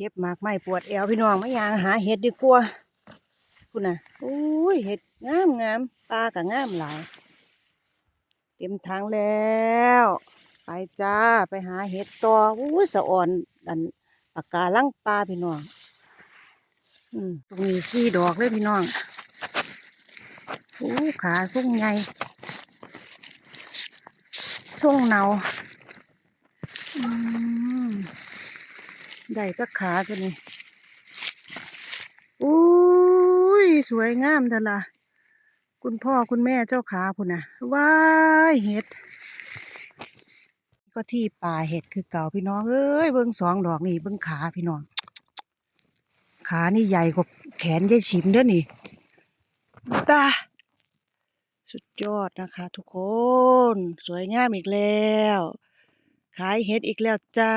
ก็บหมากไม้ปวดแอวพี่น้องมายางหาเห็ดดีกว่าคุณน่ะโอ้ยเห็ดงามงามปลากับงามหลายเต็มทางแล้ว ไปจ้าไปหาเห็ดต่ออู้ยสะอ่อนอันปากกาลังปลาพี่น้องอืมตรงนี้สี่ดอกเลยพี่น้องโอ้ขาส่งใหญ่ส่งเนาอืม ได้ก็ขาตัวนี้อุ้ย สวยงามเถอะล่ะ คุณพ่อคุณแม่เจ้าขาพุ่นนะว้ายเห็ด ก็ที่ป่าเห็ดคือเก่าพี่น้องเอ้ยเบิ้งสองดอกนี่เบิ้งขาพี่น้อง ขานี่ใหญ่กว่าแขนยายฉิมเด้อนี่ตาสุดยอดนะคะ ทุกคน สวยงามอีกแล้ว ขายเห็ดอีกแล้วจ้า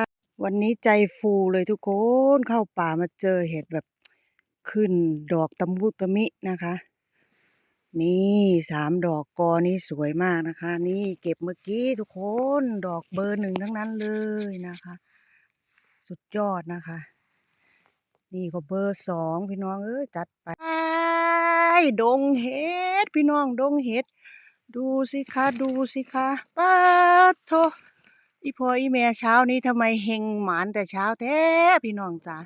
วันนี้ใจฟูเลยทุกคนเข้าป่ามาเจอเห็ดแบบขึ้นดอกตะมุตะมินะคะ นี่สามดอกกอนี้สวยมากนะคะ นี่เก็บเมื่อกี้ทุกคนดอกเบอร์หนึ่งทั้งนั้นเลยนะคะ สุดยอดนะคะ นี่ก็เบอร์สองพี่น้องเอ้ยจัดไปดงเห็ดพี่น้องดงเห็ด ดูสิคะดูสิคะป้าโท อีพออีแม่เช้านี้ทำไมเฮงหมานแต่เช้าแท้พี่น้องจ้ะ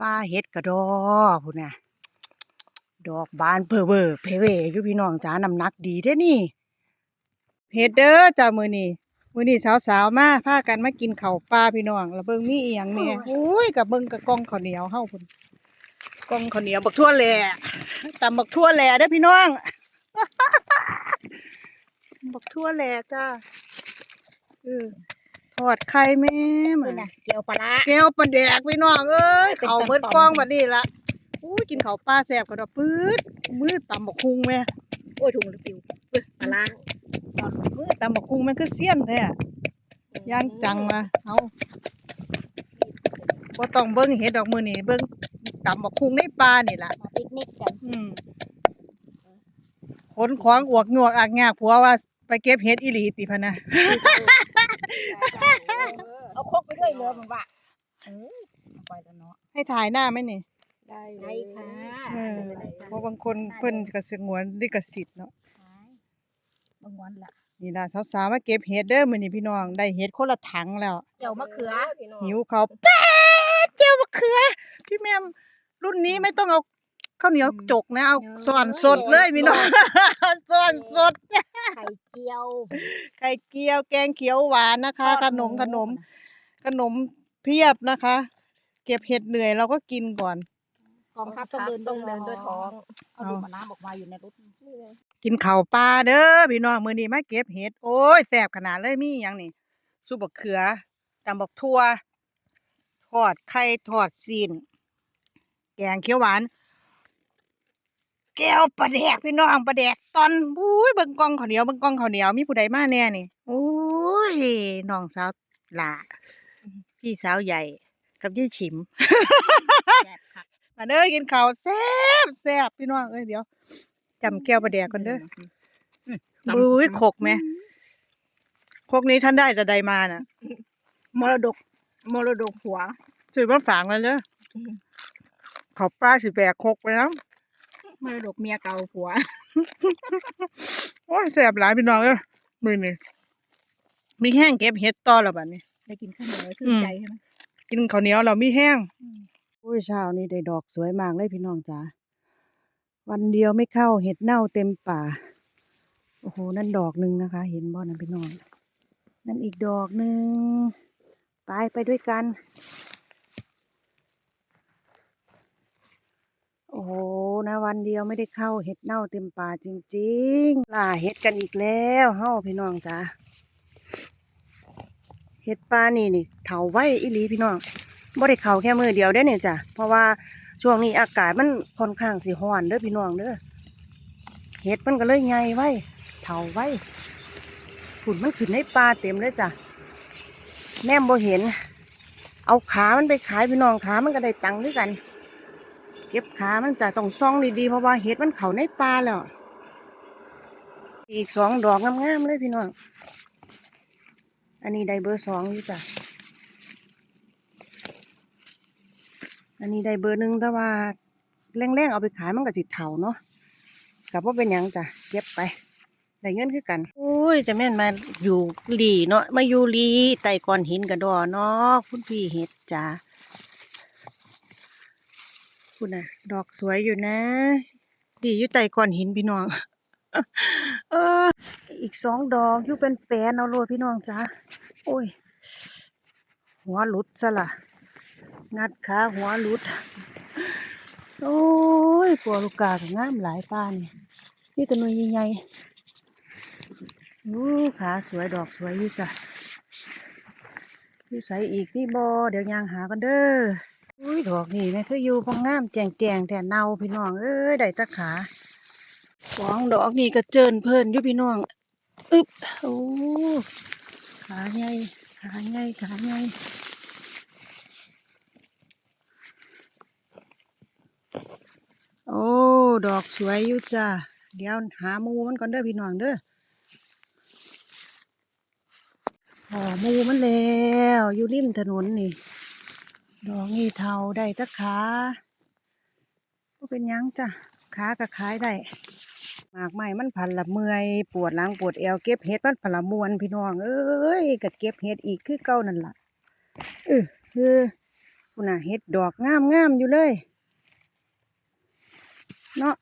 ป้าเห็ดกระดอพุ่นน่ะดอกบานเพอเวอร์เพเวอยู่พี่น้องจ้าน้ำหนักดีเด้นี่เฮ็ดเด้อจ้ามือนี้มื้อนี้สาวๆมาพากันมากินข้าวปลาพี่น้องแล้วเบิ่งมีอีหยังแหน่ยอุ้ยกับเบิ่งกับกองข้าวเหนียวเฮาพุ่นกองข้าวเหนียวบักทั่วแหล่ตำบักทั่วแหล่เด้อพี่น้องบักทั่วแหล่จ้า ทอดไข่แม่มานี่นะเกี่ยวปลาร้าแก้วปลาแดกพี่น้องเอ้ยเป็นเขาตอนๆเบิดกล้องบัดนี้ละอู้ยกินข้าวปลาแซ่บกระดอกปื๊ดมือตำบักคุงแม่โอ้ยถุงหรือปิวเอ้ยปลาร้ามือตำบักคุงแม่คือเสี้ยนแท้ย่างจังมาเอาบ่ต้องเบิ่งเห็ดดอกมือนี่เบิ่งตำบักคุงในป่านี่ล่ะ มาปิกนิกกันอืมขนของอวกหนวกอากงากผัวว่าไปเก็บเห็ดอีหลีติพะนะเอา ครกไปด้วยเลยมันว่าเออเอาไปแล้วเนาะให้ถ่ายหน้าไหมนี่ได้ได้ค่ะเออเพราะบางคนเพิ่นก็สงวนลิขสิทธิ์เนาะบางวันละนี่ล่ะสาวๆมาเก็บเห็ดเด้อมื้อนี้พี่น้องได้เห็ดคนละถังแล้ว เจ้ามะเขือหิวเขาวแป๊ดเจียวมะเขือ พี่แม่มรุ่นนี้ไม่ต้องเอาข้าวเหนียวจกนะเอาส่อนสดเลยพี่น้องส่อนสดไข่เจียว ไข่เกี๊ยวแกงเขียวหวานนะคะ ขนมขนม ขนมเพียบนะคะ เก็บเห็ดเหนื่อยเราก็กินก่อน กองทัพต้องเดินต้องเดินด้วยท้องเอาดูปลาร้าบอกมาอยู่ในรถกินข้าวปลาเด้อพี่น้องมื้อนี้มาเก็บเห็ด โอ้ยแซ่บขนาดเลยมีหยังนี่ซุปบักเขือตำบักทั่วทอดไข่ทอดซีน แกงเขียวหวาน แก้วปลาแดกพี่น้องปลาแดกตอนบุ้ยเบิ่งกล้องข้าวเหนียวเบิ่งกล้องข้าวเหนียวมีผู้ใดมาแน่นี่โอ้ยน้องสาวหลา พี่สาวใหญ่กับยี่ฉิมแซ่บคักมาเด้อกินข้าวแซ่บแซ่บพี่น้องเอ้ยเดี๋ยวจำแก้วปลาแดกก่อนเด้อบุ้ยขกไหมขกนี้ท่านได้จะใดมาน่ะ มรดก มรดกผัวซื้อมาฝากกันเด้อขอบป้าสิแบกขกไปแล้วมรดกเมียเก่าผัว โอ้ยแซ่บหลายพี่น้องเอ้ยมื้อนี้มีแห้งเก็บเห็ดต่อแล้วบัดนี้ ได้กินข้าวเหนียวชื่นใจใช่ไหมกินข้าวเหนียวเรามีแห้งอุ้ยเช้านี้ได้ดอกสวยมากเลยพี่น้องจ๋าวันเดียวไม่เข้าเห็ดเน่าเต็มป่า โอ้โห นั่นดอกหนึ่งนะคะ เห็นบ่นะพี่น้อง นั่นอีกดอกหนึ่งไปไปด้วยกัน โอ้โห นะ วันเดียวไม่ได้เข้าเห็ดเน่าเต็มป่าจริงๆ ล่าเห็ดกันอีกแล้วเฮ้าพี่น้องจ๋า เห็ดป่านี่นี่เถาไว้อีหลีพี่น้องบ่ได้เขาแค่มือเดียวได้เนี่ยจ้ะเพราะว่าช่วงนี้อากาศมันค่อนข้างสิร้อนเด้อพี่น้องเด้อเห็ดมันก็เลยใหญ่ไว้เถาไว้ฝุ่นมันขึ้นในป่าเต็มเลยจ้ะแนมบ่เห็น เอาขามันไปขายพี่น้องขามันก็ได้ตังค์ด้วยกัน เก็บขามันจะต้องซ่องดีๆเพราะว่าเห็ดมันเข้าในป่าแล้วอีกสองดอกงามๆเลยพี่น้อง อันนี้ได้เบอร์สองอยู่จ้ะ อันนี้ได้เบอร์หนึ่งแต่ว่าแรงๆเอาไปขายมันก็จิตเถาเนาะกับว่าเป็นยังจ้ะเก็บไปได้เงินคือกันโอ้ยจะแม่นมาอยู่หลีเนาะมาอยู่หลีไต่ก้อนหินกระดอเนาะคุณพี่เห็ดจ้าคุณน่ะ ดอกสวยอยู่นะ ดีอยู่ไต่ก้อนหินพี่น้อง อีกสองดอกอยู่เป็นแปนเอาโลดพี่น้องจ้าโอ้ย หัวหลุดซะละงัดขาหัวหลุด โอ้ยปัวลูกกาก็งามหลายป้านี่นี่ตัวหน่ยใหญ่ๆอู้ขาสวยดอกสวยยู่จ้ะยู่ใส่อีกนี่บอเดี๋ยวยางหากันเด้ออุ้ยดอกนี่แม่คืออยู่พองงามแจงแจงแต่เน่าพี่น้องเอ้ยได้ตะขา สองดอกนี่ก็เจินเพิ่นยู่พี่น้องอึบโอ้ขาใหญ่ขาใหญ่ขาใหญ่โอ้ดอกสวยอยู่จ้าเดี๋ยวหาหมูมันก่อนเด้อพี่น้องเด้อพอหมูมันแล้วอยู่ริมถนนนี่ ดอกนี่เทาได้ตะขาก็เป็นยังจ้ะขาก็ขายได้ หมากไม้มันพันละเมื่อยปวดหลังปวดเอวเก็บเห็ดมันพันละมวนพี่น้องเอ้ยก็เก็บเห็ดอีกคือเก่านั่นล่ะเออคือคุณน่ะเห็ดดอกงามงามอยู่เลยเนาะ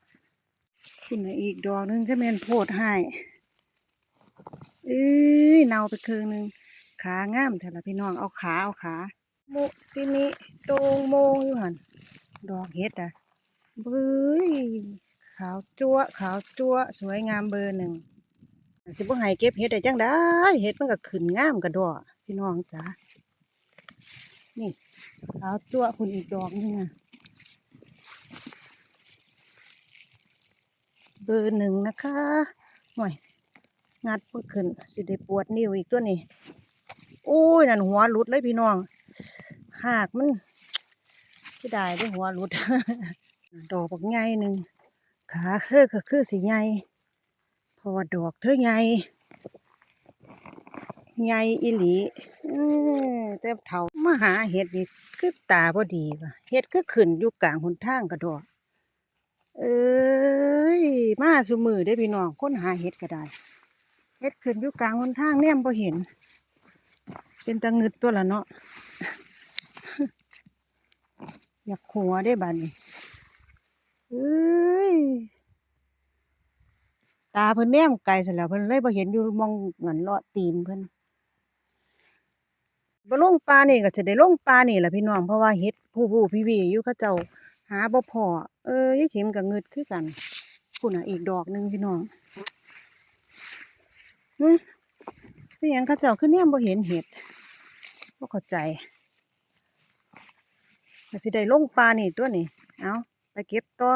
คุณน่ะอีกดอกหนึงจะเป็นโพดให้เอ้ยเนาไปครึ่งหนึงขางามแต่ละพี่น้องเอาขาเอาขาโมที่นี้โตงโมงอยู่หันดอกเห็ดอะเบ้ย ขาวจั๊วขาวจั๊วสวยงามเบอร์หนึ่งสิบ่ให้เก็บเห็ดได้จังได้เห็ดมันก็ขึ้นงามกระดอพี่น้องจ้านี่ขาวจั๊วคุณอีกดอกนึงอะเบอร์หนึ่งนะคะหน่อยงัดเพิ่ขึ้นสิได้ปวดนิ้วอีกตัวนี้โอ้ยนั่นหัวหลุดเลยพี่น้องหากมันที่ได้ด้วยหัวหลุดดอกบักใหญ่หนึ่ง ขาคือก็คือสีใหญ่พราะว่าดอกเธอใหญ่ใหญ่อีหลีอือแต่เถามาหาเห็ดนี่คือตาพอดีว่ะเห็ดคือขึ้นอยู่กลางหนทางกระดอกเอ้ยมาสุมือได้พี่น้องค้นหาเห็ดก็ได้เห็ดขึ้นอยู่กลางหนทางเนี่ยพอเห็น เป็นตะงึดตัวละเนาะอยากหัวได้บ้านี้เอ้ย ตาเพิ่นแนมไกลเสร็จแล้วเพิ่นเลยบ่เห็นอยู่มองเงินเลาะตีนเพิ่นบ่ลงปลานี่ก็จะได้ลงปลานี่แหละพี่น้องเพราะว่าเฮ็ดผู้ผู้พี่วีอยู่เขาเจ้าหาบ่พอเออยายฉิมก็งึดคือกันพุ่นน่ะอีกดอกหนึงพี่น้องหึเป็นหยังเขาเจ้าคือแนมบ่เห็นเห็ดบ่เข้าใจก็สิได้ลงปลานี่ตัวนี้เอาไปเก็บต่อ